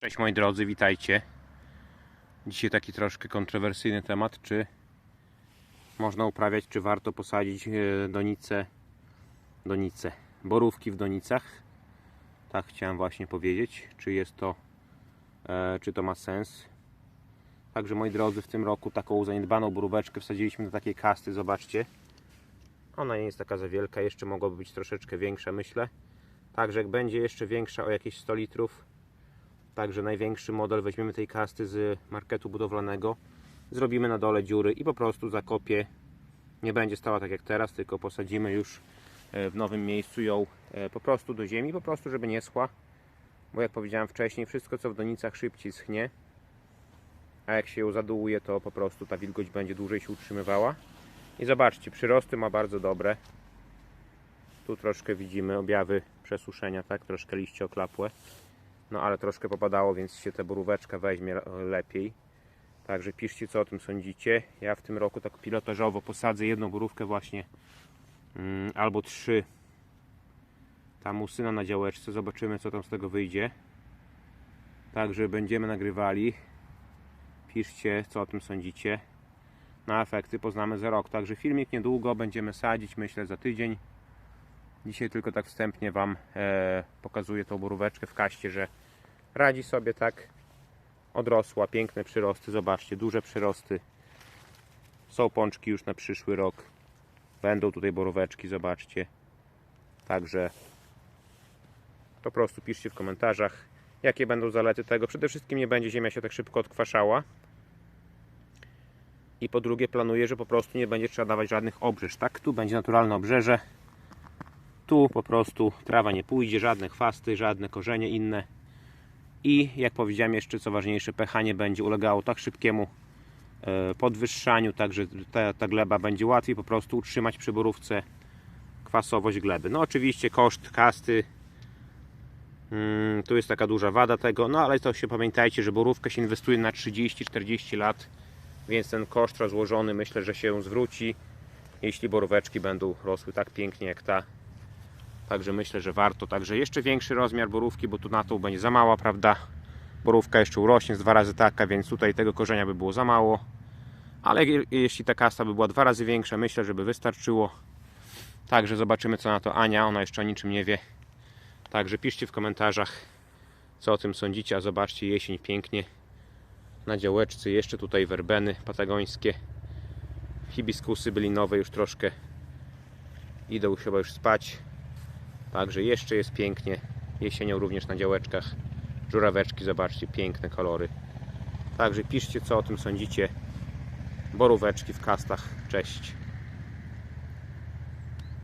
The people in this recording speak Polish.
Cześć moi drodzy, witajcie. Dzisiaj taki troszkę kontrowersyjny temat, czy można uprawiać, czy warto posadzić e, donice, donice, borówki w donicach. Tak chciałem właśnie powiedzieć, czy jest to, e, czy to ma sens. Także moi drodzy, w tym roku taką zaniedbaną boróweczkę wsadziliśmy do takiej kasty, zobaczcie. Ona nie jest taka za wielka, jeszcze mogłaby być troszeczkę większa, myślę. Także jak będzie jeszcze większa o jakieś 100 litrów, Także największy model weźmiemy tej kasty z marketu budowlanego, zrobimy na dole dziury i po prostu zakopie. Nie będzie stała tak jak teraz, tylko posadzimy już e, w nowym miejscu ją e, po prostu do ziemi, po prostu żeby nie schła. Bo jak powiedziałem wcześniej, wszystko co w donicach szybciej schnie, a jak się ją zadołuje, to po prostu ta wilgoć będzie dłużej się utrzymywała. I zobaczcie, przyrosty ma bardzo dobre. Tu troszkę widzimy objawy przesuszenia, tak? Troszkę liście oklapłe. No ale troszkę popadało, więc się ta boróweczka weźmie lepiej. Także piszcie co o tym sądzicie. Ja w tym roku tak pilotażowo posadzę jedną borówkę właśnie mm, albo trzy tam u syna na działeczce. Zobaczymy co tam z tego wyjdzie. Także będziemy nagrywali. Piszcie co o tym sądzicie. Na efekty poznamy za rok. Także filmik niedługo będziemy sadzić, myślę za tydzień. Dzisiaj tylko tak wstępnie Wam e, pokazuję tą boróweczkę w kaście, że radzi sobie tak. Odrosła, piękne przyrosty, zobaczcie, duże przyrosty. Są pączki już na przyszły rok. Będą tutaj boróweczki, zobaczcie. Także po prostu piszcie w komentarzach, jakie będą zalety tego. Przede wszystkim nie będzie ziemia się tak szybko odkwaszała. I po drugie planuję, że po prostu nie będzie trzeba dawać żadnych obrzeż, tak? Tu będzie naturalne obrzeże tu po prostu trawa nie pójdzie, żadne chwasty, żadne korzenie inne. I jak powiedziałem jeszcze co ważniejsze, pH nie będzie ulegało tak szybkiemu e, podwyższaniu, także ta, ta gleba będzie łatwiej po prostu utrzymać przy borówce kwasowość gleby. No oczywiście koszt kasty, mm, tu jest taka duża wada tego, no ale to się pamiętajcie, że borówkę się inwestuje na 30-40 lat, więc ten koszt rozłożony myślę, że się zwróci, jeśli boróweczki będą rosły tak pięknie jak ta Także myślę, że warto. Także jeszcze większy rozmiar borówki, bo tu na to będzie za mała, prawda? Borówka jeszcze urośnie z dwa razy taka, więc tutaj tego korzenia by było za mało. Ale je- jeśli ta kasta by była dwa razy większa, myślę, że by wystarczyło. Także zobaczymy co na to Ania, ona jeszcze o niczym nie wie. Także piszcie w komentarzach, co o tym sądzicie. A zobaczcie, jesień pięknie. Na działeczce jeszcze tutaj werbeny patagońskie. Hibiskusy bylinowe już troszkę idą chyba już spać. Także jeszcze jest pięknie. Jesienią również na działeczkach. Żuraweczki, zobaczcie, piękne kolory. Także piszcie co o tym sądzicie. Boróweczki w kastach. Cześć.